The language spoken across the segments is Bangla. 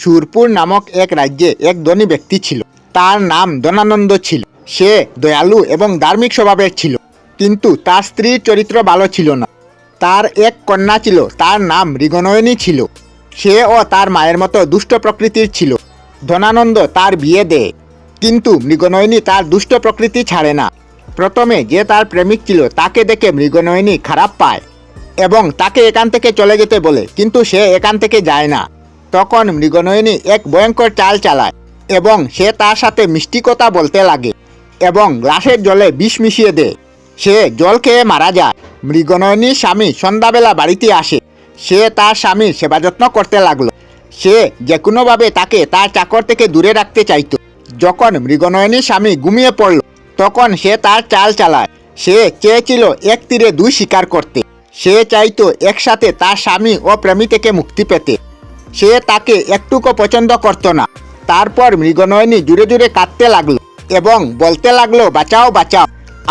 সুরপুর নামক এক রাজ্যে এক ধনী ব্যক্তি ছিল। তার নাম ধনানন্দ ছিল। সে দয়ালু এবং ধার্মিক স্বভাবের ছিল। কিন্তু তার স্ত্রীর চরিত্র ভালো ছিল না। তার এক কন্যা ছিল, তার নাম ঋগনয়নী ছিল। সে ও তার মায়ের মতো দুষ্ট প্রকৃতির ছিল। ধনানন্দ তার বিয়ে দেয়। কিন্তু মৃগনয়নী তার দুষ্ট প্রকৃতি ছাড়ে না। প্রথমে যে তার প্রেমিক ছিল, তাকে দেখে মৃগনয়নী খারাপ পায় এবং তাকে এখান থেকে চলে যেতে বলে। কিন্তু সে এখান থেকে যায় না। তখন মৃগনয়নী এক ভয়ঙ্কর চাল চালায় এবং সে তার সাথে মিষ্টি কথা বলতে লাগে এবং গ্লাসের জলে বিষ মিশিয়ে দেয়। সে জল খেয়ে মারা যায়। মৃগনয়নীর স্বামী সন্ধ্যাবেলা বাড়িতে আসে। সে তার স্বামীর সেবা যত্ন করতে লাগল। সে যে কোনোভাবে তাকে তার চাকর থেকে দূরে রাখতে চাইত। যখন মৃগনয়নীর স্বামী ঘুমিয়ে পড়ল, তখন সে তার চাল চালায়। সে চেয়েছিল এক তীরে দুই শিকার করতে। সে চাইতো একসাথে তার স্বামী ও প্রেমী থেকে মুক্তি পেতে। সে তাকে একটুকু পছন্দ করত না। তারপর মৃগনয়নী জুড়ে জুড়ে কাঁদতে লাগল এবং বলতে লাগল, বাঁচাও বাঁচাও।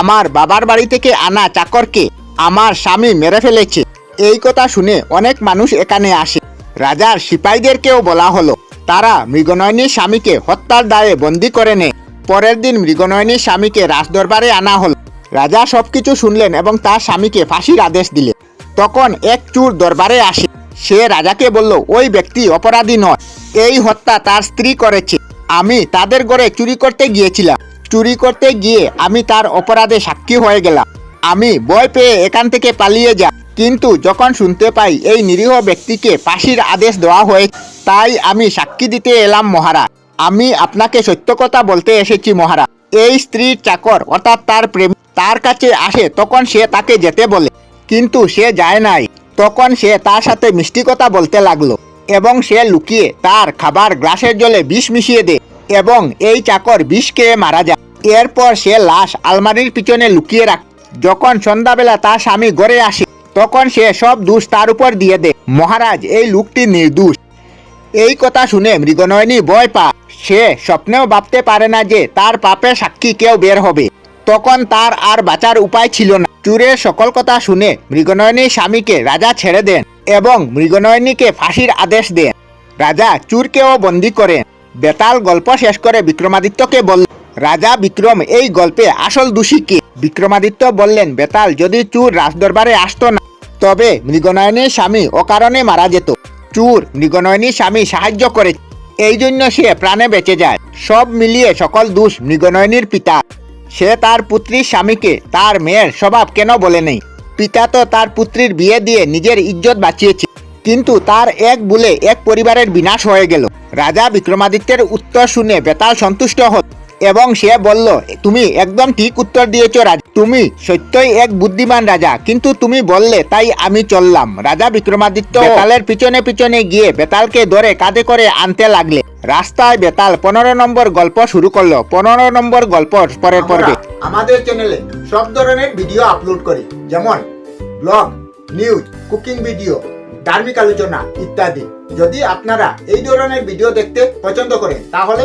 আমার বাবার বাড়ি থেকে আনা চাকরকে আমার স্বামী মেরে ফেলেছে। এই কথা শুনে অনেক মানুষ এখানে আসে। রাজার সিপাহীদেরকেও বলা হলো, তারা মৃগনয়নীর স্বামীকে হত্যার দায়ে বন্দি করে নেয় পরের দিন মৃগনয়নীর স্বামীকে রাজদরবারে আনা হলো। রাজা সবকিছু শুনলেন এবং তার স্বামীকে ফাঁসির আদেশ দিলেন তখন এক চুর দরবারে আসে। সে রাজাকে বলল, ওই ব্যক্তি অপরাধী নয়। এই হত্যা তার স্ত্রী করেছে। আমি তাদের ঘরে চুরি করতে গিয়েছিলাম। চুরি করতে গিয়ে আমি তার অপরাধে সাক্ষী হয়ে গেলাম। আমি ভয় পেয়ে এখান থেকে পালিয়ে যা কিন্তু যখন শুনতে পাই এই নিরীহ ব্যক্তিকে ফাঁসির আদেশ দেওয়া হয়ে তাই আমি সাক্ষী দিতে এলাম মহারাজ। আমি আপনাকে সত্য কথা বলতে এসেছি মহারাজ। এই স্ত্রীর চাকর অর্থাৎ তার প্রেম, তার কাছে আসে তখন সে তাকে যেতে বলে। কিন্তু সে যায় নাই। তখন সে তার সাথে মিষ্টি কথা বলতে লাগল এবং সে লুকিয়ে তার খাবার গ্লাসের জলে বিষ মিশিয়ে দেয় এবং এই চাকর বিষ খেয়ে মারা যায়। এরপর সে লাশ আলমারির পিছনে লুকিয়ে রাখ যখন সন্ধ্যাবেলা তার স্বামী ঘরে আসে, তখন সে সব দোষ তার উপর দিয়ে দেয় মহারাজ, এই লোকটি নির্দোষ। এই কথা শুনে মৃগনয়নী ভয় পা সে স্বপ্নেও ভাবতে পারে না যে তার পাপে সাক্ষী কেউ বের হবে। তখন তার আর বাঁচার উপায় ছিল না। চুরের সকল কথা শুনে মৃগনয়নীর স্বামীকে রাজা ছেড়ে দেন এবং মৃগনয়নীকে ফাঁসির আদেশ দেন। রাজা চুরকেও বন্দি করেন। বেতাল গল্প শেষ করে বিক্রমাদিত্যকে বলল, রাজা বিক্রম, এই গল্পে আসল দোষী কে? বিক্রমাদিত্য বললেন, বেতাল, যদি চুর রাজদরবারে আসতো না, তবে মৃগনয়নীর স্বামী অকারণে মারা যেত। চুর মৃগনয়নীর স্বামী সাহায্য করে এই জন্য সে প্রাণে বেঁচে যায়। সব মিলিয়ে সকল দোষ মৃগনয়নীর পিতা সে তার পুত্রীর স্বামীকে তার মেয়ের স্বভাব কেন বলে নেই? পিতা তো তার পুত্রীর বিয়ে দিয়ে নিজের ইজ্জত বাঁচিয়েছে। কিন্তু তার এক বুলে এক পরিবারের বিনাশ হয়ে গেল। রাজা বিক্রমাদিত্যের উত্তর শুনে বেতাল সন্তুষ্ট হল। এবং সে বলল তুমি একদম ঠিক উত্তর দিয়েছ রাজা তুমি সত্যই এক বুদ্ধিমান রাজা কিন্তু তুমি বললে তাই আমি চললাম। রাজা বিক্রমাদিত্য বেতালের পিছনে পিছনে গিয়ে বেতালকে ধরে কাঁধে করে আনতে লাগলে। রাস্তায় বেতাল পনেরো নম্বর গল্প শুরু করল। পনেরো নম্বর গল্প পরের পর্বে। আমাদের চ্যানেলে সব ধরনের ভিডিও আপলোড করি। যেমন ব্লগ নিউজ কুকিং ভিডিও ধার্মিক আলোচনা ইত্যাদি। যদি আপনারা এই ধরনের ভিডিও দেখতে পছন্দ করেন তাহলে